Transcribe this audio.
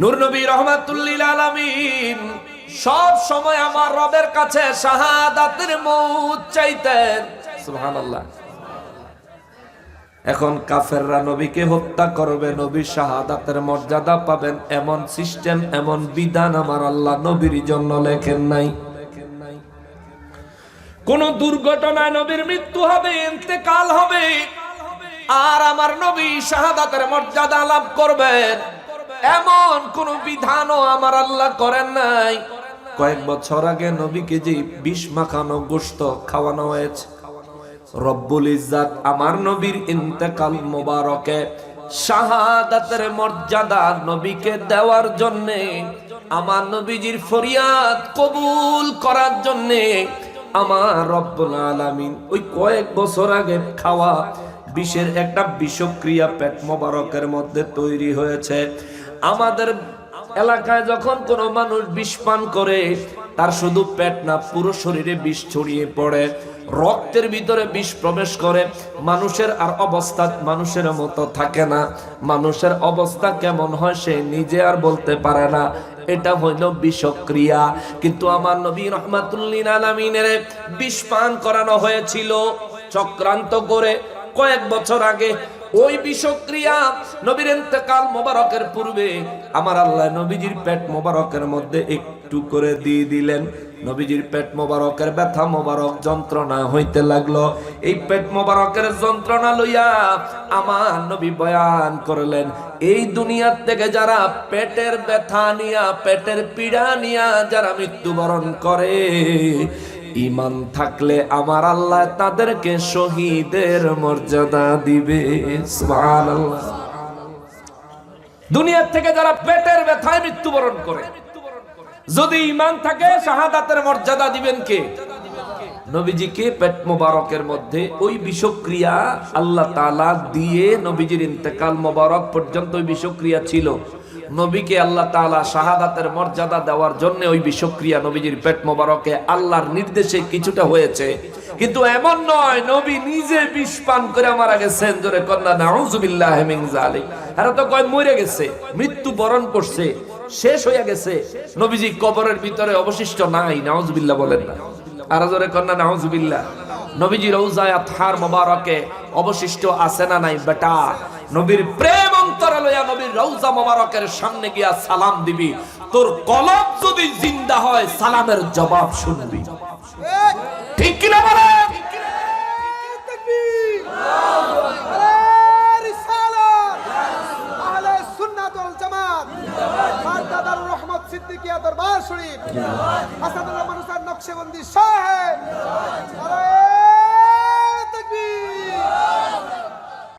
নূর নবী রহমাতুল্লিল আলামিন সব সময় আমার রবের কাছে শাহাদাতের মৌত চাইতেন। সুবহানাল্লাহ। এখন কাফেররা নবীকে হত্যা করবে, নবী শাহাদাতের মর্যাদা পাবেন। এমন সিস্টেম, এমন বিধান আমার আল্লাহ নবীর জন্য লেখেন নাই। কোন দুর্ঘটনায় নবীর মৃত্যু হবে, ইন্তেকাল হবে, আর আমার নবী শাহাদাতের মর্যাদা লাভ করবেন। এমন কোন বিধানও আমার আল্লাহ করেন নাই। কয়েক বছর আগে নবীকে যে বিষ মাখানো গোস্ত খাওয়ানো হয়েছে, রব্বুল ইজ্জাত আমার নবীর ইন্তেকাল মোবারকে, শাহাদাতের মর্যাদা নবীকে দেওয়ার জন্য, আমার নবীজির ফরিয়াদ কবুল করার জন্যে আমার রব্বুল আলামিন ওই কয়েক বছর আগে খাওয়া বিষের একটা বিষক্রিয়া পেট মোবারকের মধ্যে তৈরি হয়েছে। আমাদের এলাকায় যখন কোনো মানুষ বিষ পান করে, তার শুধু পেট না, পুরো শরীরে বিষ ছড়িয়ে পড়ে। রক্তের ভিতরে বিষ প্রবেশ করে। মানুষের আর অবস্থা মানুষের মতো থাকে না। মানুষের অবস্থা কেমন হয় সে নিজে আর বলতে পারে না। এটা হইল বিষক্রিয়া। কিন্তু আমার নবী রহমাতুল্লিন আলমিনের বিষ পান করানো হয়েছিল চক্রান্ত করে কয়েক বছর আগে। ওই বিষক্রিয়া নবীর ইন্তেকাল মোবারকের পূর্বে আমার আল্লাহ নবীজির পেট মোবারকের মধ্যে একটু করে দিয়ে দিলেন। নবীজির পেট মোবারকের ব্যথা, মোবারক যন্ত্রণা হইতে লাগল। এই পেট মোবারকের যন্ত্রণা লইয়া আমার নবী বয়ান করলেন, এই দুনিয়ার থেকে যারা পেটের ব্যথা নিয়া, পেটের পীড়া নিয়া যারা মৃত্যুবরণ করে ইমান থাকলে আমার আল্লাহ তাদেরকে শহীদের মর্যাদা দিবে। দুনিয়ার থেকে যারা পেটের ব্যথায় মৃত্যুবরণ করে, যদি ইমান থাকে, শাহাদাতের মর্যাদা দিবেন কে? নবীজিকে পেট মোবারকের মধ্যে ওই বিষক্রিয়া আল্লাহ তাআলা দিয়ে নবীজির ইন্তেকাল মোবারক পর্যন্ত ওই বিষক্রিয়া ছিল। নবীকে আল্লাহ তাআলা শাহাদাতের মর্যাদা দেওয়ার জন্য ওই বিষক্রিয়া নবীজির পেট মোবারকে আল্লাহর নির্দেশে কিছুটা হয়েছে। কিন্তু এমন নয়, নবী নিজে বিষ পান করে মারা গেছেন। জোরে কন্যা নাউজুবিল্লাহ জালিক এরা তো কয়, মরে গেছে, মৃত্যু বরণ করছে, শেষ হয়ে গেছে। নবীজি কবরের ভিতরে অবশিষ্ট নাই নাউজুবিল্লাহ বলেন না। আর জোরে কন্যা নাউজুবিল্লাহ। নবীজি রৌজায় থার মোবারকে অবশিষ্ট আছে না নাই বেটা? নবীর প্রেম অন্তরে লইয়া নবীর রৌজা মোবারকের সামনে গিয়া সালাম দিবি। তোর কলব যদি জিন্দা হয় সালামের জবাব শুনবি। ঠিক কিনা বলে? দরবার শরীফ। আসাদুল্লাহ মানুষের নকশেবন্দি সাহেব।